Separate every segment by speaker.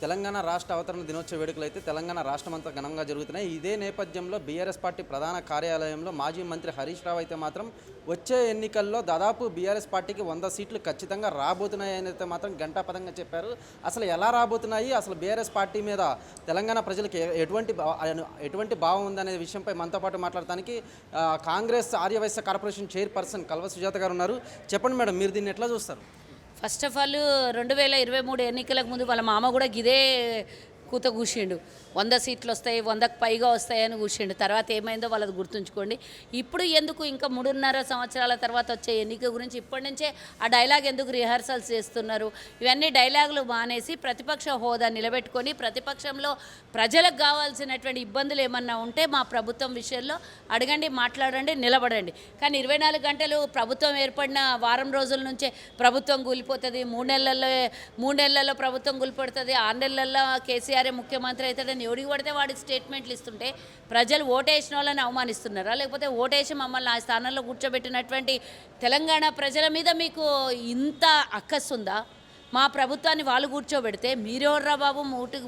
Speaker 1: తెలంగాణ రాష్ట్ర అవతరణ దినోత్సవ వేడుకలు అయితే తెలంగాణ రాష్ట్రమంతా ఘనంగా జరుగుతున్నాయి. ఇదే నేపథ్యంలో బీఆర్ఎస్ పార్టీ ప్రధాన కార్యాలయంలో మాజీ మంత్రి హరీష్ రావు అయితే మాత్రం వచ్చే ఎన్నికల్లో దాదాపు బీఆర్ఎస్ పార్టీకి వంద సీట్లు ఖచ్చితంగా రాబోతున్నాయని అయితే మాత్రం గంటాపదంగా చెప్పారు. అసలు ఎలా రాబోతున్నాయి? అసలు బీఆర్ఎస్ పార్టీ మీద తెలంగాణ ప్రజలకు ఎటువంటి ఎటువంటి భావం ఉందనే విషయంపై మనతో పాటు మాట్లాడటానికి కాంగ్రెస్ ఆర్యవైశ్య కార్పొరేషన్ చైర్పర్సన్ కల్వ సుజాత గారు ఉన్నారు. చెప్పండి మేడం మీరు దీన్ని ఎట్లా చూస్తారు?
Speaker 2: ఫస్ట్ ఆఫ్ ఆల్ రెండు వేల ఇరవై మూడు ఎన్నికలకు ముందు వాళ్ళ మామ కూడా ఇదే కూత కూర్చిండు వంద సీట్లు వస్తాయి వందకు పైగా వస్తాయని కూసిండు. తర్వాత ఏమైందో వాళ్ళది గుర్తుంచుకోండి. ఇప్పుడు ఎందుకు ఇంకా మూడున్నర సంవత్సరాల తర్వాత వచ్చే ఎన్నిక గురించి ఇప్పటి నుంచే ఆ డైలాగ్ ఎందుకు రిహార్సల్స్ చేస్తున్నారు? ఇవన్నీ డైలాగులు మానేసి ప్రతిపక్ష హోదా నిలబెట్టుకొని ప్రతిపక్షంలో ప్రజలకు కావాల్సినటువంటి ఇబ్బందులు ఏమన్నా ఉంటే మా ప్రభుత్వం విషయంలో అడగండి మాట్లాడండి నిలబడండి. కానీ ఇరవై నాలుగు గంటలు ప్రభుత్వం ఏర్పడిన వారం రోజుల నుంచే ప్రభుత్వం కూలిపోతుంది. మూడు నెలల్లో మూడు నెలల్లో ప్రభుత్వం కూలిపడుతుంది. ఆరు నెలల్లో కేసీఆర్ ముఖ్యమంత్రి అవుతాడని ఎవడికి పడితే వాడికి స్టేట్మెంట్లు ఇస్తుంటే ప్రజలు ఓటేసిన వాళ్ళని అవమానిస్తున్నారా? లేకపోతే ఓటేసి మమ్మల్ని ఆ స్థానంలో కూర్చోబెట్టినటువంటి తెలంగాణ ప్రజల మీద మీకు ఇంత అక్కస్తుందా మా ప్రభుత్వాన్ని వాళ్ళు కూర్చోబెడితే మీరెవర్రా బాబు? మూటి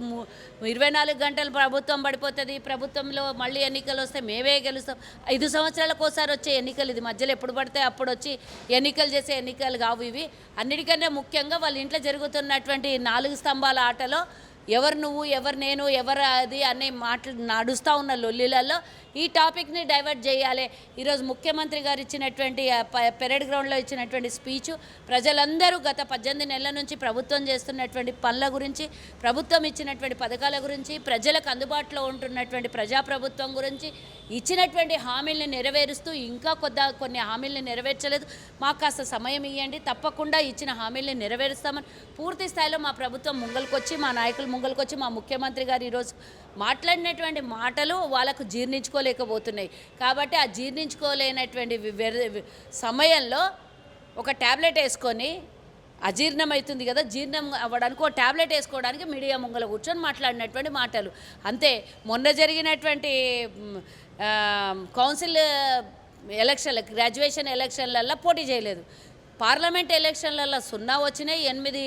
Speaker 2: ఇరవై నాలుగు గంటలు ప్రభుత్వం పడిపోతుంది. ప్రభుత్వంలో మళ్ళీ ఎన్నికలు వస్తే మేమే గెలుస్తాం. ఐదు సంవత్సరాలకు ఒకసారి వచ్చే ఎన్నికలు ఇది. మధ్యలో ఎప్పుడు పడితే అప్పుడు వచ్చి ఎన్నికలు చేసే ఎన్నికలు కావు ఇవి. అన్నిటికంటే ముఖ్యంగా వాళ్ళ ఇంట్లో జరుగుతున్నటువంటి నాలుగు స్తంభాల ఆటలో ఎవరు నువ్వు ఎవరు నేను ఎవరు అది అనే మాటలు నడుస్తూ ఉన్న లొల్లిలలో ఈ టాపిక్ని డైవర్ట్ చేయాలి. ఈరోజు ముఖ్యమంత్రి గారు ఇచ్చినటువంటి ప- పెరేడ్ గ్రౌండ్లో ఇచ్చినటువంటి స్పీచ్ ప్రజలందరూ గత పద్దెనిమిది నెలల నుంచి ప్రభుత్వం చేస్తున్నటువంటి పనుల గురించి ప్రభుత్వం ఇచ్చినటువంటి పథకాల గురించి ప్రజలకు అందుబాటులో ఉంటున్నటువంటి ప్రజాప్రభుత్వం గురించి ఇచ్చినటువంటి హామీల్ని నెరవేరుస్తూ ఇంకా కొద్ది కొన్ని హామీల్ని నెరవేర్చలేదు. మాకు కాస్త సమయం ఇవ్వండి తప్పకుండా ఇచ్చిన హామీల్ని నెరవేరుస్తామని పూర్తి స్థాయిలో మా ప్రభుత్వం ముంగల్కొచ్చి మా నాయకులు ముంగల్కొచ్చి మా ముఖ్యమంత్రి గారు ఈరోజు మాట్లాడినటువంటి మాటలు వాళ్ళకు జీర్ణించుకోలేకపోతున్నాయి. కాబట్టి ఆ జీర్ణించుకోలేనటువంటి సమయంలో ఒక ట్యాబ్లెట్ వేసుకొని అజీర్ణం అవుతుంది కదా జీర్ణం అవ్వడానికి ఒక ట్యాబ్లెట్ వేసుకోవడానికి మీడియా ముంగల కూర్చొని మాట్లాడినటువంటి మాటలు. అంతే మొన్న జరిగినటువంటి కౌన్సిల్ ఎలక్షన్ల గ్రాడ్యుయేషన్ ఎలక్షన్లల్లో పోటీ చేయలేదు. పార్లమెంట్ ఎలక్షన్లలో సున్నా వచ్చినాయి ఎనిమిది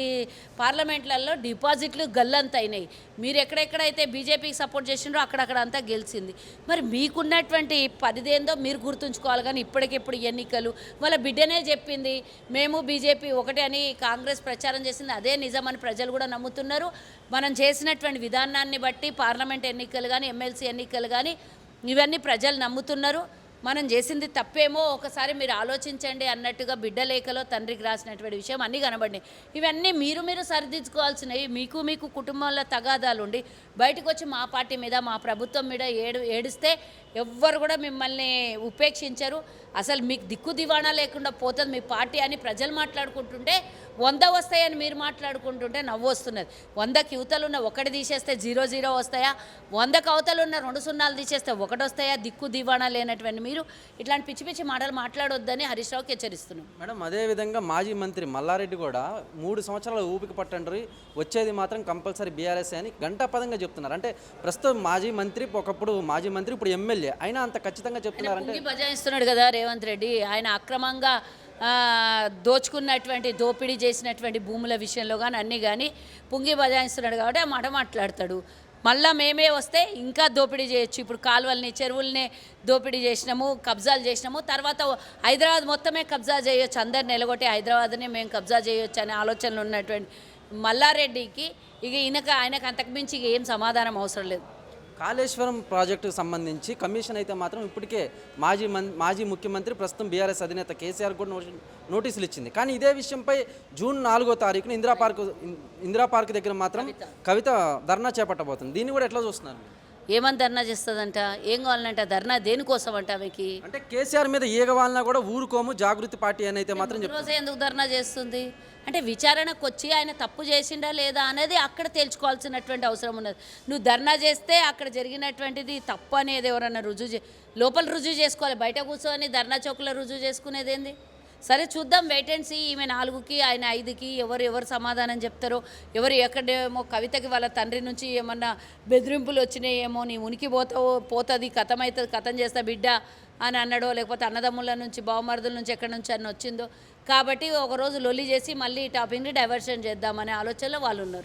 Speaker 2: పార్లమెంట్లలో డిపాజిట్లు గల్లంత అయినాయి మీరు ఎక్కడెక్కడైతే బీజేపీకి సపోర్ట్ చేసిండ్రో అక్కడక్కడ అంతా గెలిచింది. మరి మీకున్నటువంటి పదిదేందో మీరు గుర్తుంచుకోవాలి కానీ ఇప్పటికిప్పుడు ఎన్నికలు. వాళ్ళ బిడ్డనే చెప్పింది మేము బీజేపీ ఒకటే అని కాంగ్రెస్ ప్రచారం చేసింది అదే నిజమని ప్రజలు కూడా నమ్ముతున్నారు. మనం చేసినటువంటి విధానాన్ని బట్టి పార్లమెంట్ ఎన్నికలు కానీ ఎమ్మెల్సీ ఎన్నికలు కానీ ఇవన్నీ ప్రజలు నమ్ముతున్నారు. మనం చేసింది తప్పేమో ఒకసారి మీరు ఆలోచించండి అన్నట్టుగా బిడ్డ లేఖలో తండ్రికి రాసినటువంటి విషయం అన్నీ కనబడినాయి. ఇవన్నీ మీరు మీరు సరిదిద్దుకోవాల్సినవి మీకు మీకు కుటుంబంలో తగాదాలు ఉండి బయటకు వచ్చి మా పార్టీ మీద మా ప్రభుత్వం మీద ఏడు ఏడిస్తే ఎవ్వరు కూడా మిమ్మల్ని ఉపేక్షించరు. అసలు మీకు దిక్కు దివాణా లేకుండా పోతుంది మీ పార్టీ అని ప్రజలు మాట్లాడుకుంటుంటే వంద వస్తాయని మీరు మాట్లాడుకుంటుంటే నవ్వు వస్తున్నది. వందకి యువతలు ఉన్న ఒకటి తీసేస్తే జీరో జీరో వస్తాయా? వందకు అవతలు ఉన్న రెండు సున్నాలు తీసేస్తే ఒకటి వస్తాయా? దిక్కు దివాణా లేనటువంటి మీరు ఇట్లాంటి పిచ్చి పిచ్చి మాటలు మాట్లాడొద్దని హరీష్ రావుకి హెచ్చరిస్తున్నాం.
Speaker 1: మేడం అదేవిధంగా మాజీ మంత్రి మల్లారెడ్డి కూడా మూడు సంవత్సరాల ఊపిక పట్టండ్రి వచ్చేది మాత్రం కంపల్సరీ బీఆర్ఎస్ అని గంటాపదంగా చెప్తున్నారు. అంటే ప్రస్తుతం మాజీ మంత్రి ఒకప్పుడు మాజీ మంత్రి ఇప్పుడు ఎమ్మెల్యే అయినా అంత ఖచ్చితంగా చెప్తున్నారంటే
Speaker 2: పుంగి బజాయిస్తున్నాడు కదా రేవంత్ రెడ్డి. ఆయన అక్రమంగా దోచుకున్నటువంటి దోపిడీ చేసినటువంటి భూముల విషయంలో కానీ అన్నీ కానీ పుంగి బజాయిస్తున్నాడు కాబట్టి ఆ మాట మాట్లాడతాడు. మళ్ళా మేమే వస్తే ఇంకా దోపిడీ చేయొచ్చు. ఇప్పుడు కాలువల్ని చెరువుల్ని దోపిడీ చేసినాము కబ్జాలు చేసినాము. తర్వాత హైదరాబాద్ మొత్తమే కబ్జా చేయొచ్చు. అందరు నిలగొట్టి హైదరాబాద్ని మేము కబ్జా చేయొచ్చు అనే ఆలోచనలు ఉన్నటువంటి మల్లారెడ్డికి ఇక ఈయనకు ఆయనకు అంతకుమించి ఇక ఏం సమాధానం అవసరం లేదు.
Speaker 1: కాళేశ్వరం ప్రాజెక్టుకు సంబంధించి కమిషన్ అయితే మాత్రం ఇప్పటికే మాజీ మాజీ ముఖ్యమంత్రి ప్రస్తుతం బీఆర్ఎస్ అధినేత కేసీఆర్ కూడా నోటి- నోటీసులు ఇచ్చింది. కానీ ఇదే విషయంపై జూన్ నాలుగో తారీఖున ఇందిరా పార్క్ ఇందిరా పార్క్ దగ్గర మాత్రం కవిత. ధర్నా చేపట్టబోతుంది. దీన్ని కూడా ఎట్లా చూస్తున్నారు?
Speaker 2: ఏమని ధర్నా చేస్తుందంట? ఏం కావాలంట? ధర్నా దేనికోసం అంట ఆమెకి?
Speaker 1: అంటే కేసీఆర్ మీద ఈగ వాళ్ళనా కూడా ఊరుకోము జాగృతి పార్టీ అని అయితే మాత్రం
Speaker 2: రోజే ఎందుకు ధర్నా చేస్తుంది? అంటే విచారణకు వచ్చి ఆయన తప్పు చేసిండా లేదా అనేది అక్కడ తేల్చుకోవాల్సినటువంటి అవసరం ఉన్నది. నువ్వు ధర్నా చేస్తే అక్కడ జరిగినటువంటిది తప్పు అనేది ఎవరన్నా రుజువు చే లోపల రుజువు చేసుకోవాలి. బయట కూర్చొని ధర్నా చౌక్లో రుజువు చేసుకునేది ఏంది? సరే చూద్దాం వేటెన్సీ ఈమె నాలుగుకి ఆయన ఐదుకి ఎవరు ఎవరు సమాధానం చెప్తారో ఎవరు ఎక్కడేమో కవితకి వాళ్ళ తండ్రి నుంచి ఏమన్నా బెదిరింపులు వచ్చినాయేమో నీ ఉనికి పోతావో పోతుంది కథమవుతుంది కథం చేస్తా బిడ్డ అని అన్నాడో లేకపోతే అన్నదమ్ముల నుంచి బావమరుదుల నుంచి ఎక్కడి నుంచి అన్న వచ్చిందో. కాబట్టి ఒకరోజు లొల్లి చేసి మళ్ళీ టాపింగ్ని టాపిక్ని డైవర్షన్ చేద్దామనే ఆలోచనలో వాళ్ళు ఉన్నారు